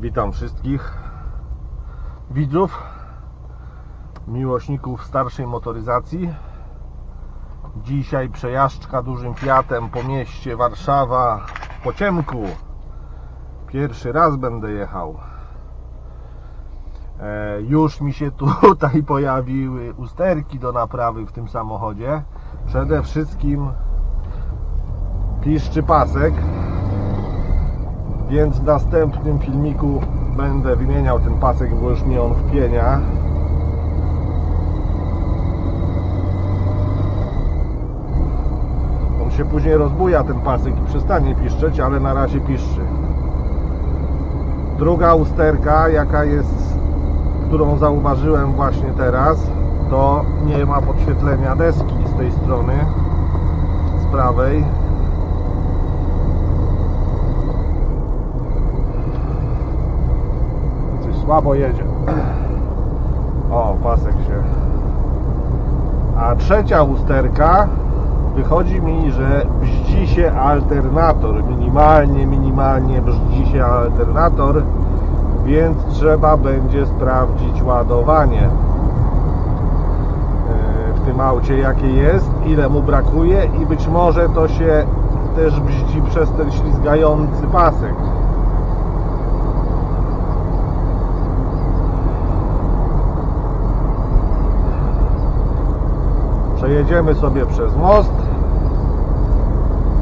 Witam wszystkich widzów, miłośników starszej motoryzacji. Dzisiaj przejażdżka dużym Fiatem po mieście Warszawa w Pociemku. Pierwszy raz będę jechał. E, już mi się tutaj pojawiły usterki do naprawy w tym samochodzie. Przede wszystkim piszczy pasek więc w następnym filmiku będę wymieniał ten pasek, bo już mi on wpienia. On się później rozbuja ten pasek i przestanie piszczeć, ale na razie piszczy. Druga usterka, jaka jest, którą zauważyłem właśnie teraz, to nie ma podświetlenia deski z tej strony, z prawej. Coś słabo jedzie. O, pasek się. A trzecia usterka wychodzi mi, że bździ się alternator. Minimalnie, minimalnie bździ się alternator, więc trzeba będzie sprawdzić ładowanie e, w tym aucie jakie jest, ile mu brakuje i być może to się też bździ przez ten ślizgający pasek. Przejedziemy sobie przez most.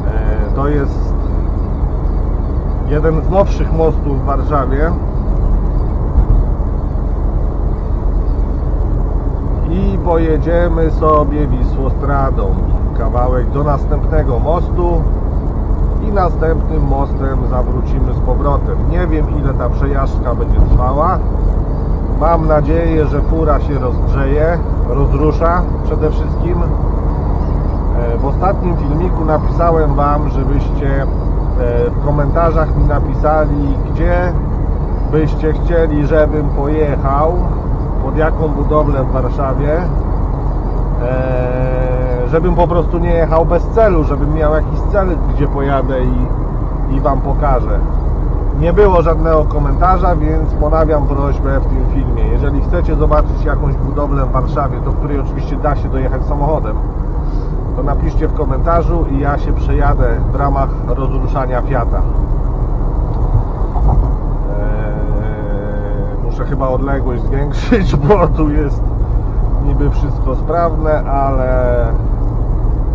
E, To jest jeden z nowszych mostów w Warszawie. I pojedziemy sobie Wisłostradą. Kawałek do następnego mostu i następnym mostem zawrócimy z powrotem. Nie wiem ile ta przejażdżka będzie trwała. Mam nadzieję, że fura się rozgrzeje, rozrusza przede wszystkim. E, W ostatnim filmiku napisałem Wam, żebyście e, w komentarzach mi napisali, gdzie byście chcieli, żebym pojechał, pod jaką budowlę w Warszawie, e, żebym po prostu nie jechał bez celu, żebym miał jakiś cel, gdzie pojadę i, i Wam pokażę. Nie było żadnego komentarza, więc ponawiam prośbę w tym filmie. Jeżeli chcecie zobaczyć jakąś budowlę w Warszawie, do której oczywiście da się dojechać samochodem, to napiszcie w komentarzu i ja się przejadę w ramach rozruszania Fiata. Eee, muszę chyba odległość zwiększyć, bo tu jest niby wszystko sprawne, ale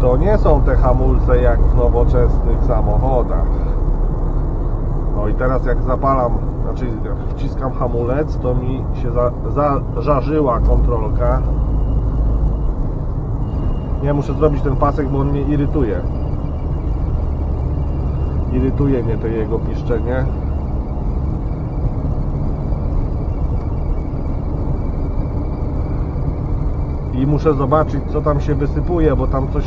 to nie są te hamulce jak w nowoczesnych samochodach. No i teraz jak zapalam, znaczy wciskam hamulec, to mi się za, zażarzyła kontrolka. Nie muszę zrobić ten pasek, bo on mnie irytuje. Irytuje mnie to jego piszczenie. I muszę zobaczyć co tam się wysypuje, bo tam coś,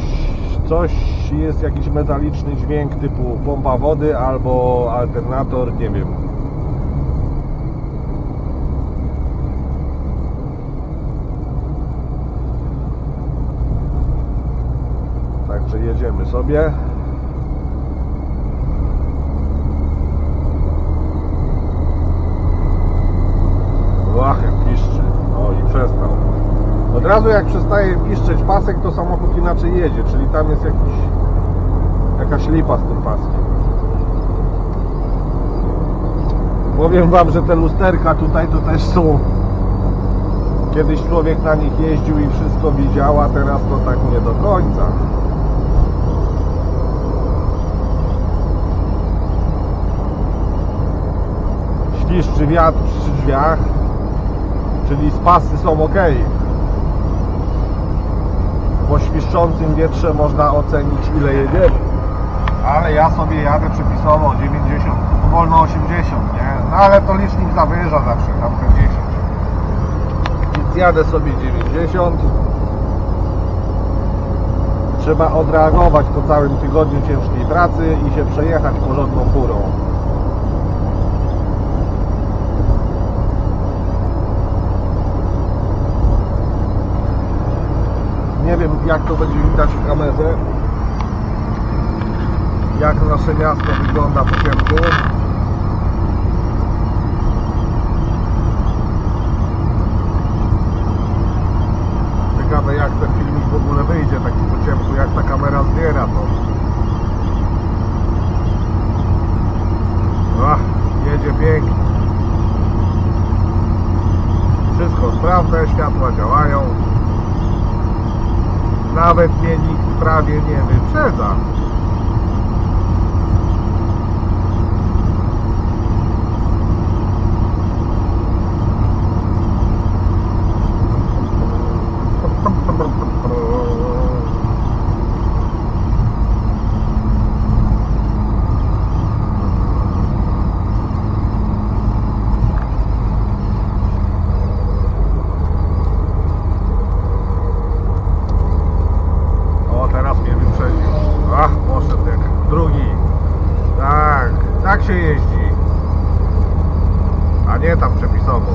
coś jest jakiś metaliczny dźwięk typu pompa wody albo alternator, nie wiem. Także jedziemy sobie. Łachem piszczy. O i przestał. Od razu jak przestaje piszczeć pasek, to samochód inaczej jedzie, czyli tam jest jakiś, jakaś lipa z tym paskiem. Powiem Wam, że te lusterka tutaj to też są... Kiedyś człowiek na nich jeździł i wszystko widział, a teraz to tak nie do końca. Świszczy wiatr przy drzwiach, czyli spasy są ok po świszczącym wietrze można ocenić ile jedziemy. Ale ja sobie jadę przepisowo 90, wolno 80, nie? No ale to licznik zawyża zawsze tam te 10. Więc jadę sobie 90. Trzeba odreagować po całym tygodniu ciężkiej pracy i się przejechać porządną furą. Nie wiem jak to będzie widać w kamerze. Jak nasze miasto wygląda po ciemku. Ciekawe jak ten filmik w ogóle wyjdzie taki po ciemku, jak ta kamera zbiera to. Ach, jedzie pięknie. Wszystko sprawne, światła działają. Nawet mnie nikt prawie nie wyprzedza. O, teraz mnie wyprzedził. Ach, poszedł jak drugi. Tak, tak się jeździ. A nie tam przepisowo.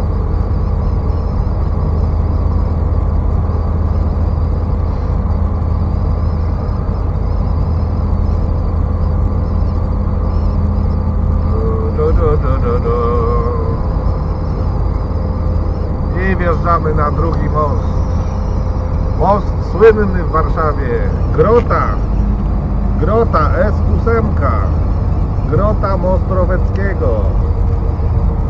Du, du, du, du. I wjeżdżamy na drugi most. Most słynny w Warszawie. Grota. Grota S8. Grota Mostroweckiego.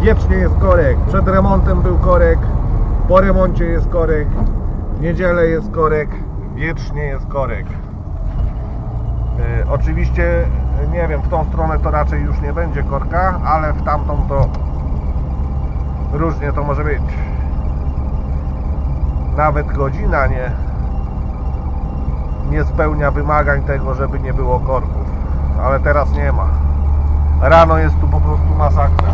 Wiecznie jest korek. Przed remontem był korek. Po remoncie jest korek. W niedzielę jest korek. Wiecznie jest korek. E, oczywiście, e, nie wiem, w tą stronę to raczej już nie będzie korka, ale w tamtą to różnie to może być. Nawet godzina nie, nie spełnia wymagań tego, żeby nie było korków. Ale teraz nie ma. Rano jest tu po prostu masakra.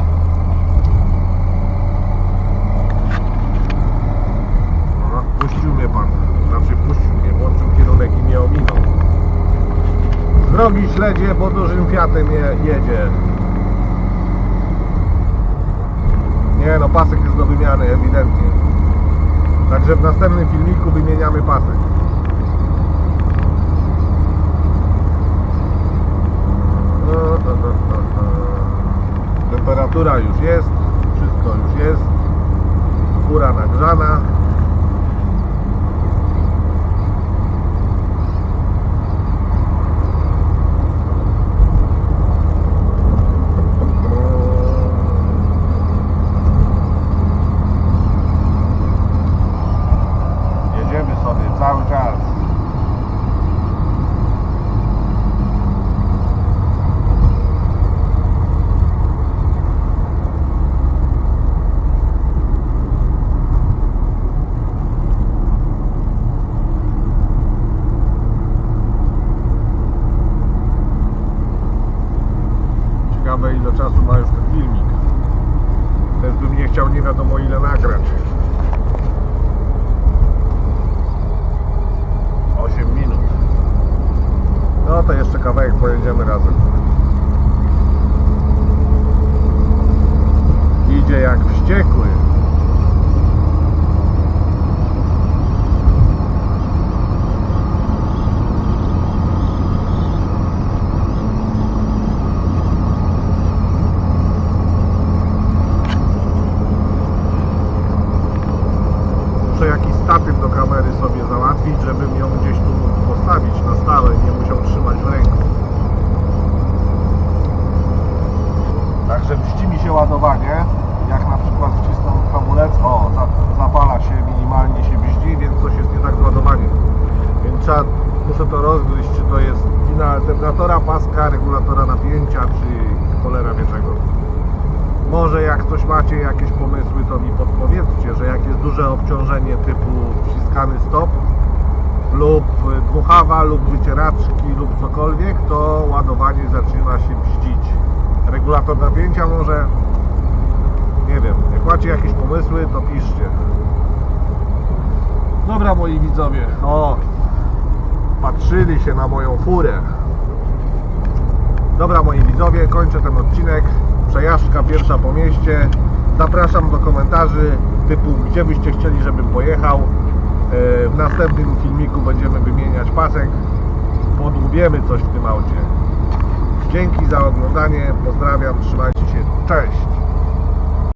Puścił mnie pan. Znaczy puścił mnie, włączył kierunek i mnie ominął. Drogi śledzie, bo dużym Fiatem je, jedzie. Nie no, pasek jest do wymiany, ewidentnie. Także w następnym filmiku wymieniamy pasek. Temperatura już jest, wszystko już jest. Góra nagrzana. Jedziemy sobie cały czas. Ciekawe ile czasu ma już ten filmik. Też bym nie chciał nie wiadomo ile nagrać. 8 minut. No to jeszcze kawałek pojedziemy razem. Idzie jak wściekły. Muszę jakiś statyw do kamery sobie załatwić, żebym ją gdzieś tu mógł postawić na stałe, nie musiał trzymać w ręku. Także mści mi się ładowanie, jak na przykład wcisnę hamulec, o, za- zapala się, minimalnie się bździ, więc coś jest nie tak z ładowaniem. Więc trzeba, muszę to rozgryźć, czy to jest wina alternatora, paska, regulatora napięcia, czy cholera wie czego. Może jak coś macie, jakieś pomysły, to mi podpowiedzcie, że jak jest duże obciążenie typu wciskany stop lub y, lub wycieraczki lub cokolwiek, to ładowanie zaczyna się bździć. Regulator napięcia może, nie wiem, jak macie jakieś pomysły, to piszcie. Dobra moi widzowie, o, patrzyli się na moją furę. Dobra moi widzowie, kończę ten odcinek. Przejażdżka pierwsza po mieście. Zapraszam do komentarzy typu gdzie byście chcieli, żebym pojechał. E, W następnym filmiku będziemy wymieniać pasek. Podłubiemy coś w tym aucie. Dzięki za oglądanie. Pozdrawiam. Trzymajcie się. Cześć.